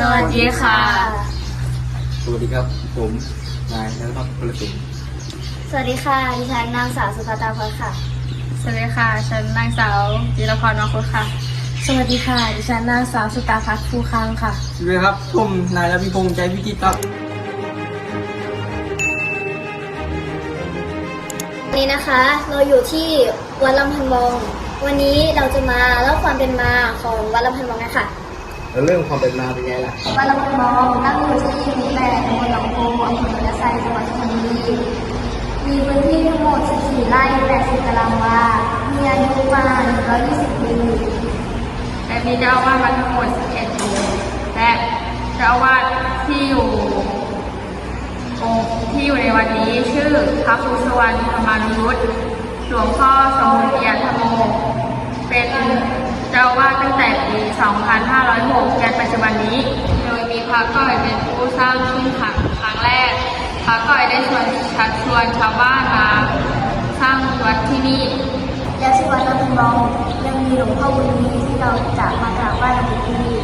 สวัสดีค่ะ สวัสดีครับ ผมนายนัทพัฒน์พลสุนสวัสดีค่ะดิฉันนางสาวสุภาตาพรค่ะ สวัสดีค่ะ ฉันนางสาวจิรพรมาคุดค่ะ สวัสดีค่ะดิฉันนางสาวสุตาพัฒน์ภูคังค่ะ สวัสดีครับ ผมนายรพิพงษ์ใจวิจิตรครับ วันนี้นะคะเราอยู่ที่วัดลำพันมอง วันนี้เราจะมาเล่าความเป็นมาของวัดลำพันมองกันค่ะ แล้วเรื่องความเป็นมาเป็นไงล่ะวัดลำพันมองตั้งอยู่ที่หมู่แปดตำบลหนองโพอำเภอกระไซจังหวัดชลบุรีมีพื้นที่ทั้งหมด 14 ไร่ 80 ตารางวา มีอายุประมาณ120 ปีและมีเจ้าอาวาสมาทั้งหมด 11องค์และเจ้าอาวาสที่อยู่องค์ที่อยู่ในวันนี้ชื่อพระครูสวรรณธรรมานุยุทธหลวงพ่อสมุทรยธรรมโมเป็น จ้าอาวาตั้งแต่ปี 2506จนปัจจุบันนี้ โดยมีพระก้อยเป็นผู้สร้างขึ้นครั้งครั้งแรก พระก้อยได้ชวนชักชวนชาวบ้านมาสร้างวัดที่นี่ และที่วัดลำพันมองยังมีหลวงพ่อบุญมีที่เราจะมากราบไหว้กันที่นี่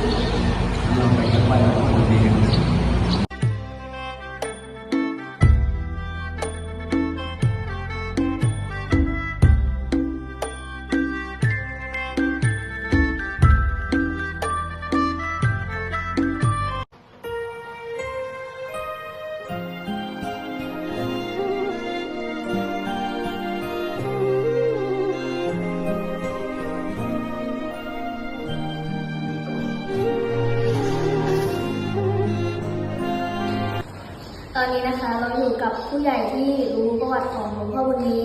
ผู้ใหญ่ที่รู้ประวัติของหลวงพ่อบุญมี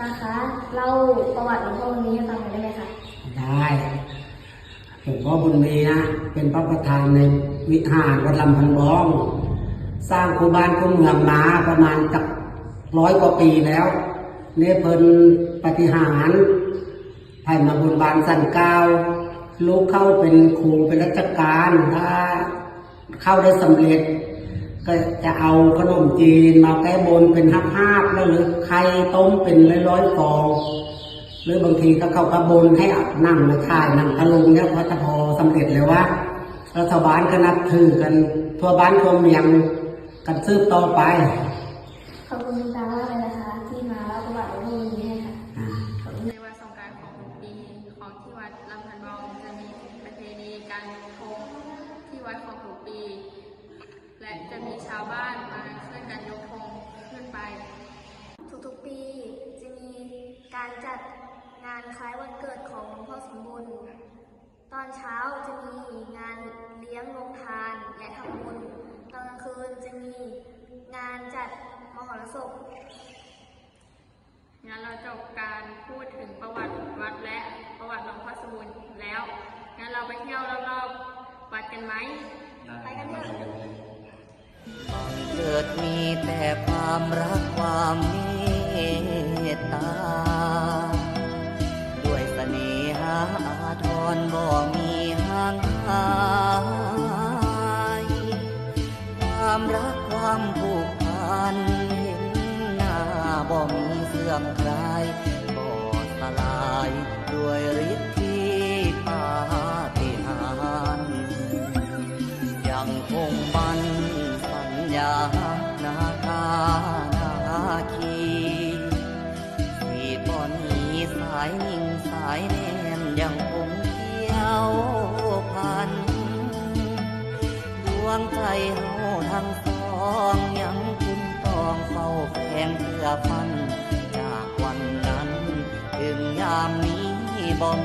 นะคะเล่าประวัติหลวงพ่อบุญมีให้ฟังหน่อยได้ไหมคะได้หลวงพ่อบุญมีนะเป็นพระประธานในวิหารวัดลำพันบ้อง สร้างคูบ้านคูเมืองมาประมาณจักร้อยกว่าปีแล้วเนี่เพิ่นปฏิหารให้มาบุญบานสันเก้าวลูกเข้าเป็นครูเป็นราชการถ้าเข้าได้สำเร็จ ก็จะเอาขนมจีนมาแก้บนเป็นห้าห้าบๆแล้วหรือไข่ต้มเป็นร้อยร้อยๆฟองหรือบางทีก็เข้ากระบนให้นั่งมาถ่ายนั่งทะลุงเนี่ยพอจะพอสำเร็จเลยว่ารัฐบาลก็นับถือกัน ทั่วบ้านทั่วเมืองกันซืบต่อไป ขอบคุณคุณตามากเลยนะคะ ที่มาเล่าประวัติหลวงพ่อบุญมีให้ค่ะอ่าในวันสงกรานต์ของทุกปีของที่วัดลำพันบองจะมีประเพณีการยกธงที่วัดของทุกปี และจะมีชาวบ้านมาช่วยกันยกธงขึ้นไป ทุกๆปีจะมีการจัดงานคล้ายวันเกิดของหลวงพ่อสมบูรณ์ตอนเช้าจะมีงานเลี้ยงโรงทานและทำบุญตอนกลางคืนจะมีงานจัดมหรสพงั้นเราจบการพูดถึงประวัติวัดและประวัติหลวงพ่อสมุนแล้ว งั้นเราไปเที่ยวรอบๆวัดกันไหม ไปกันเถอะเกิดมีแต่ความรักความเมตตา ด้วยเสน่หาอาทรบ่มีห่างหายความรักความผูกพันเห็นหน้าบ่มีเสื่อมคลายบ่สลาย นาคานาคีสีตอนนี้สายนิ่งสายแนนยังคงเที่ยวพัน ดวงใจเฮาทั้งสองยังคุ้มครองเฝ้าแฝงเพื่อฟัน จากวันนั้น ถึงยามนี้บ่ม